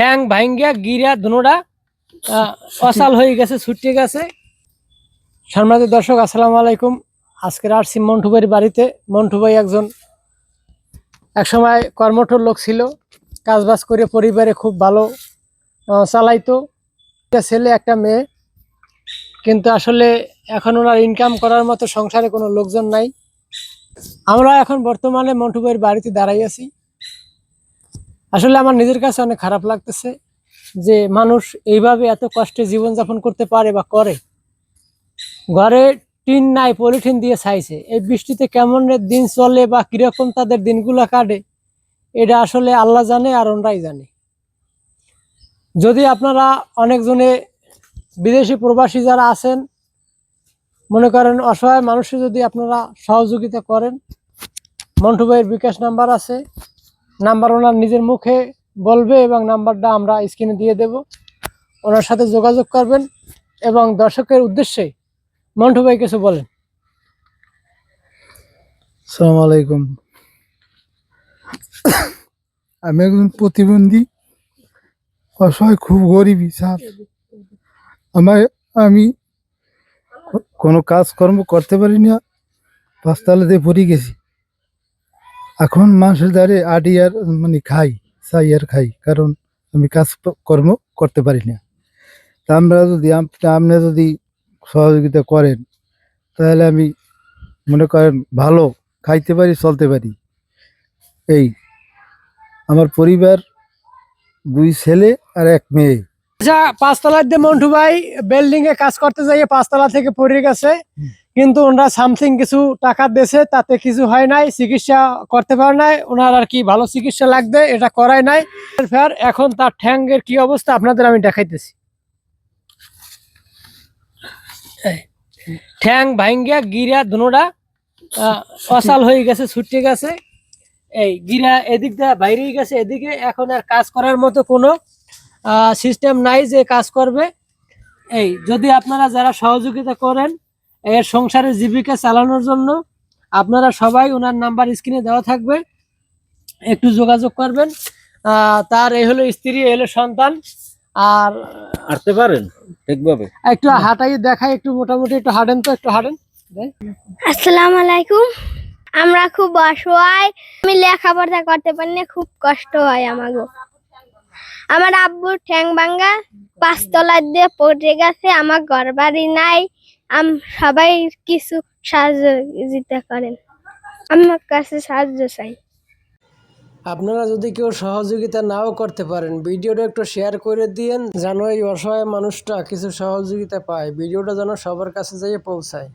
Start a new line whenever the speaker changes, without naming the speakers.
ঠ্যাং ভাঙ্গিয়া গিরা আহ, অসাল হয়ে গেছে ছুটে গেছে। সম্মানিত দর্শক আসসালামু আলাইকুম। আজকের আসছি মন্টু ভাইয়ের বাড়িতে মন্টু ভাই একজন একসময় কর্মঠ লোক ছিল কাজবাজ করে পরিবারে খুব ভালো চালাইতো। একটা ছেলে একটা মেয়ে। কিন্তু আসলে এখন ওনার ইনকাম করার মতো সংসারে কোনো লোকজন নাই। আমরা এখন বর্তমানে মন্টু ভাইয়ের বাড়িতে দাঁড়াই আছি। আসলে আমার নিজের কাছে অনেক খারাপ লাগতেছে যে মানুষ এইভাবে এত কষ্টে জীবনযাপন করতে পারে বা করে। ঘরে টিন নাই, পলিথিন দিয়ে ছাইছে। এই বৃষ্টিতে কেমন দিন চলে বা কীরকম তাদের দিনগুলো কাটে, এটা আসলে আল্লাহ জানে আর ওনরাই জানে। যদি আপনারা অনেকজনে বিদেশি প্রবাসী যারা আছেন, মনে করেন অসহায় মানুষে যদি আপনারা সহযোগিতা করেন, মন্টু ভাইয়ের বিকাশ নাম্বার আছে। নাম্বার ওনার নিজের মুখে বলবে এবং নাম্বারটা আমরা স্ক্রিনে দিয়ে দেব। ওনার সাথে যোগাযোগ করবেন এবং দর্শকের উদ্দেশ্যে মন্টু ভাই কিছু বলেন।
সালাম আলাইকুম। আমি একজন প্রতিবন্ধী, অসহায়, খুব গরিবই স্যার। আমার আমি কোনো কাজকর্ম করতে পারি না পাঁচতলাতে পড়ে গেছি। এখন মানুষের দ্বারে আডি আর মানে খাই চাই আর খাই কারণ আমি কাজ কর্ম করতে পারি না। তা আমরা যদি আপ- আপনি যদি সহযোগিতা করেন তাহলে আমি মনে করেন ভালো খাইতে পারি চলতে পারি। এই আমার পরিবার দুই ছেলে আর এক মেয়ে।
আচ্ছা পাঁচতলার দিয়ে মন্টু ভাই বিল্ডিং এ কাজ করতে যাইয়ে পাঁচতলা থেকে পড়ে গেছে। কিন্তু ওনারা সামথিং কিছু টাকা দিয়েছে তাতে কিছু হয় নাই চিকিৎসা করতে পারে নাই ওনার আর কি ভালো চিকিৎসা লাগবে এটা করাই নাই। ফের এখন তার ঠ্যাঙ্গের কি অবস্থা আপনাদের আমি দেখাইতেছি। ঠ্যাং ভাঙ্গিয়া গিরা আহ, অসাল হয়ে গেছে ছুটে গেছে। এই গিরা এদিক দিয়ে বাইরেই গেছে এদিকে এখন আর কাজ করার মতো কোনো সিস্টেম নাই যে কাজ করবে। এই যদি আপনারা যারা সহযোগিতা করেন এর সংসারের জীবিকা চালানোর জন্য আপনারা সবাই ওনার নাম্বার স্ক্রিনে দেওয়া থাকবে। একটু যোগাযোগ করবেন। আহ, তার এই হলো স্ত্রী এই হলো সন্তান। আর
হাঁটতে পারেন ঠিকভাবে।
একটু হাঁটাই দেখাই একটু মোটামুটি একটু হাঁটেন তো একটু হাঁটেন।
আসসালামু আলাইকুম। আমরা খুব অসহায়। আমি লেখাপড়া করতে পারি না খুব কষ্ট হয় আমাগো। আমার আব্বুর ঠ্যাং ভাঙ্গা পাঁচতলার দিয়ে পড়ে গেছে আমার ঘর বাড়ি নাই। আম, সবাই কিছু সাহায্য করেন আমার কাছে সাহায্য চাই।
আপনারা যদি কেউ সহযোগিতা নাও করতে পারেন, ভিডিওটা একটু শেয়ার করে দিয়েন, যেন এই অসহায় মানুষটা কিছু সহযোগিতা পায়। ভিডিওটা যেন সবার কাছে যেয়ে পৌঁছায়।